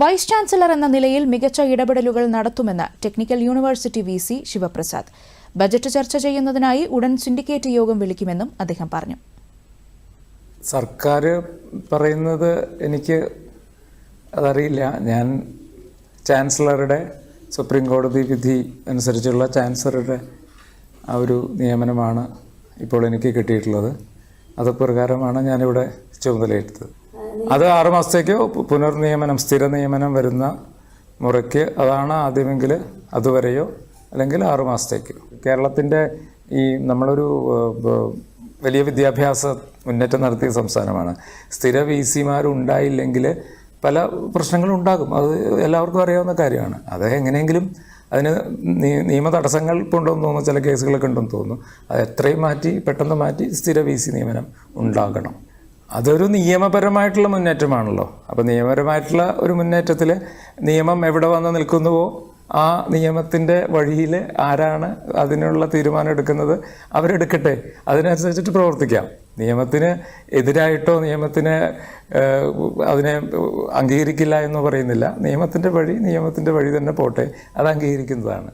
Vice chancellor എന്ന നിലയിൽ മികച്ച ഇടപെടലുകൾ നടത്തുമെന്ന് technical university V C Shivaprasad. Budget ചർച്ച ചെയ്യുന്നതിനായി ഉടൻ സിൻഡിക്കേറ്റ് യോഗം വിളിക്കുമെന്നും അദ്ദേഹം പറഞ്ഞു. സർക്കാർ പറയുന്നത് എനിക്ക് അതറിയില്ല. ഞാൻ ചാൻസലറുടെ സുപ്രീം കോടതി വിധി അനുസരിച്ചുള്ള ചാൻസലറുടെ ആ ഒരു നിയമനമാണ് ഇപ്പോൾ എനിക്ക് കിട്ടിയിട്ടുള്ളത്. അത് പ്രകാരമാണ് ഞാനിവിടെ ചുമതലയെടുത്തത്. അത് ആറ് മാസത്തേക്ക് പുനർനിയമനം സ്ഥിര നിയമനം വരുന്ന മുറയ്ക്ക് അതാണ് ആദ്യമെങ്കിൽ അതുവരെയോ അല്ലെങ്കിൽ ആറു മാസത്തേക്ക്. കേരളത്തിന്റെ ഈ നമ്മളൊരു വലിയ വിദ്യാഭ്യാസ മുന്നേറ്റം നടത്തിയ സംസ്ഥാനമാണ്. സ്ഥിര വി സിമാരുണ്ടായില്ലെങ്കിൽ പല പ്രശ്നങ്ങളും ഉണ്ടാകും അത് എല്ലാവർക്കും അറിയാവുന്ന കാര്യമാണ്. അത് എങ്ങനെയെങ്കിലും അതിന് നിയ നിയമ തടസ്സങ്ങൾ ഉണ്ടെന്ന് തോന്നുന്നു ചില കേസുകളൊക്കെ ഉണ്ടെന്ന് തോന്നുന്നു. അത് എത്രയും മാറ്റി പെട്ടെന്ന് മാറ്റി സ്ഥിര വി സി നിയമനം ഉണ്ടാകണം. അതൊരു നിയമപരമായിട്ടുള്ള മുന്നേറ്റമാണല്ലോ. അപ്പോൾ നിയമപരമായിട്ടുള്ള ഒരു മുന്നേറ്റത്തിൽ നിയമം എവിടെ വന്ന് നിൽക്കുന്നുവോ ആ നിയമത്തിന്റെ വഴിയിൽ ആരാണ് അതിനുള്ള തീരുമാനം എടുക്കുന്നത് അവരെടുക്കട്ടെ. അതിനനുസരിച്ചിട്ട് പ്രവർത്തിക്കാം. നിയമത്തിന് എതിരായിട്ടോ നിയമത്തിന് അതിനെ അംഗീകരിക്കില്ല എന്ന് പറയുന്നില്ല. നിയമത്തിന്റെ വഴി നിയമത്തിന്റെ വഴി തന്നെ പോട്ടെ. അത് അംഗീകരിക്കുന്നതാണ്.